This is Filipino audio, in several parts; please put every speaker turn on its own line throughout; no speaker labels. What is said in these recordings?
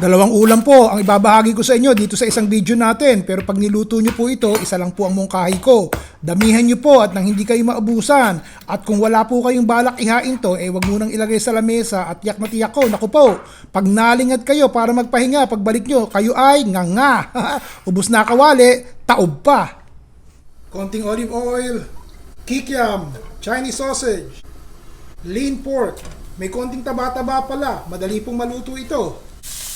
Dalawang ulam po ang ibabahagi ko sa inyo dito sa isang video natin. Pero pag niluto nyo po ito, isa lang po ang mungkahi ko. Damihan nyo po at nang hindi kayo maubusan. At kung wala po kayong balak ihain to, eh wag munang ilagay sa lamesa at yak na tiyak ko. Naku po, pag nalingat kayo para magpahinga, pagbalik nyo, kayo ay nga nga. Ubus na kawali, taob pa. Konting olive oil, kikiam, Chinese sausage, lean pork. May konting taba-taba pala. Madali pong maluto ito.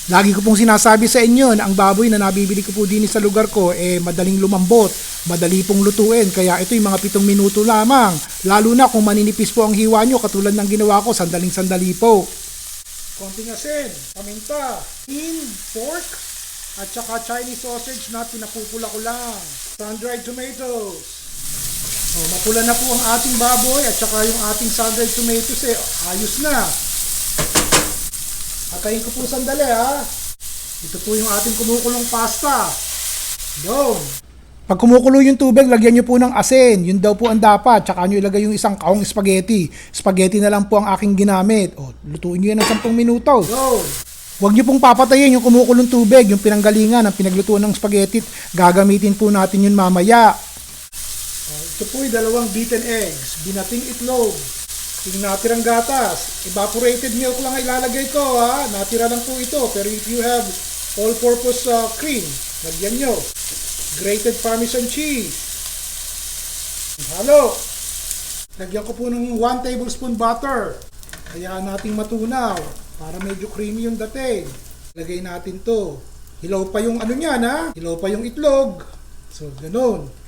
Lagi ko pong sinasabi sa inyo na ang baboy na nabibili ko po din sa lugar ko eh madaling lumambot, madali pong lutuin. Kaya ito yung mga pitong minuto lamang. Lalo na kung maninipis po ang hiwa nyo katulad ng ginawa ko, sandaling sandali po. Konting asin, paminta, in, pork, at saka Chinese sausage na pinapupula ko lang. Sun-dried tomatoes. Oh, mapula na po ang ating baboy at saka yung ating sun-dried tomatoes eh, ayos na. Atayin ko po sandali ha. Ito po yung ating kumukulong pasta. Yun. Pag kumukulo yung tubig, lagyan nyo po ng asin. Yun daw po ang dapat. Tsaka nyo ilagay yung isang kaong spaghetti. Spaghetti na lang po ang aking ginamit. O, lutuin nyo yan ng 10 minuto. Yun. Huwag nyo pong papatayin yung kumukulong tubig, yung pinanggalingan ng pinaglutuan ng spaghetti. Gagamitin po natin yun mamaya. Ito po yung dalawang beaten eggs, binating itlog, yung natirang gatas, evaporated milk lang ilalagay ko ha, natira lang po ito. Pero if you have all-purpose uh, cream, lagyan nyo. Grated parmesan cheese. Halo. Lagyan ko po ng 1 tablespoon butter. Hayaan nating matunaw para medyo creamy yung dating. Lagay natin to. Hilaw pa yung ano niyan ha. Hilaw pa yung itlog. So, ganun.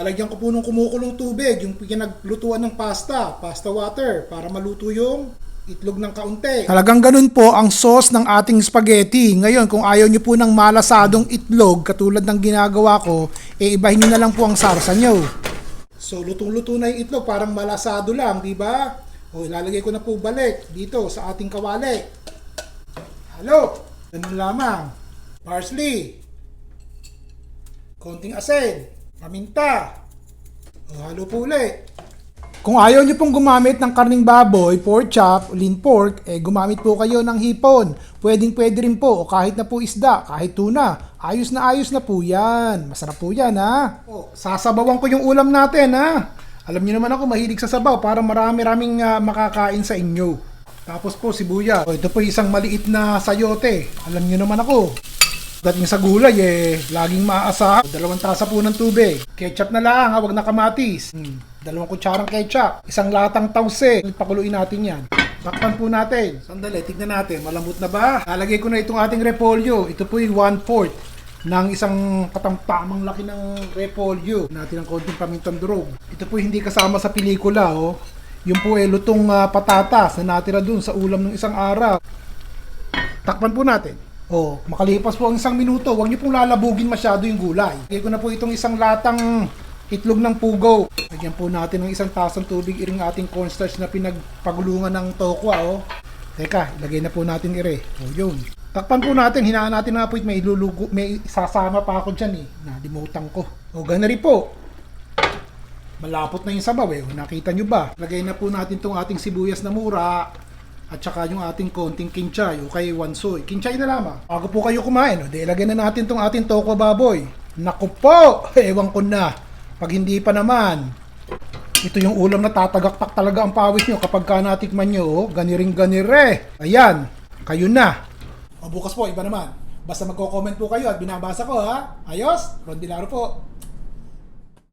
Lalagyan ko po ng kumukulong tubig, yung pinaglutuan ng pasta, pasta water, para maluto yung itlog ng kaunti. Talagang ganun po ang sauce ng ating spaghetti. Ngayon, kung ayaw nyo po ng malasadong itlog, katulad ng ginagawa ko, e ibahin nyo na lang po ang sarsa nyo. So, lutong-luto na yung itlog, parang malasado lang, di ba? O, ilalagay ko na po balik dito sa ating kawali. Halo! Ganun lamang. Parsley. Konting asin. Paminta. O, halo po ulit. Kung ayaw nyo pong gumamit ng karning baboy, pork chop, lean pork, eh gumamit po kayo ng hipon. Pwedeng pwede rin po, o kahit na po isda, kahit tuna. Ayos na ayos na po yan. Masarap po yan ha. O, sasabawan ko yung ulam natin ha. Alam niyo naman ako mahilig sa sabaw para marami-raming ah, makakain sa inyo. Tapos po sibuyas. O, ito po isang maliit na sayote. Alam niyo naman ako. Dating sa gulay eh, laging maasa. Dalawang tasa po ng tubig. Ketchup na lang, ha, wag na kamatis. Hmm. Dalawang kutsarang ketchup. Isang latang tause. Pakuluin natin yan. Takpan po natin. Sandali, tignan natin. Malambot na ba? Lalagay ko na itong ating repolyo. Ito po yung 1-4 ng isang katamtamang laki ng repolyo. Natin ang konting pamintang durog. Ito po hindi kasama sa pelikula, oh. Yung po eh, lutong ah, patatas na natira dun sa ulam ng isang araw. Takpan po natin. Oh, makalipas po ang isang minuto, huwag niyo pong lalabugin masyado yung gulay. Lagay ko na po itong isang latang itlog ng pugo. Lagyan po natin ng isang tasang tubig iring ating cornstarch na pinagpagulungan ng tokwa, oh. Teka, ilagay na po natin ire. Oh, yun. Takpan po natin, hinaan natin na po may ilulugo, may sasama pa ako dyan eh. Nalimutan ko. O, ganun rin po. Malapot na yung sabaw eh. O, nakita nyo ba? Lagay na po natin tong ating sibuyas na mura at saka yung ating konting kinchay o kay wansoy. Kinchay na lamang. Bago po kayo kumain, o, di ilagay na natin tong ating tokwa baboy. Naku po! Ewan ko na. Pag hindi pa naman, ito yung ulam na tatagaktak talaga ang pawis nyo kapag ka natikman nyo, oh, ganiring ganire. Ayan, kayo na. O bukas po, iba naman. Basta magko-comment po kayo at binabasa ko ha. Ayos, Rondilaro po.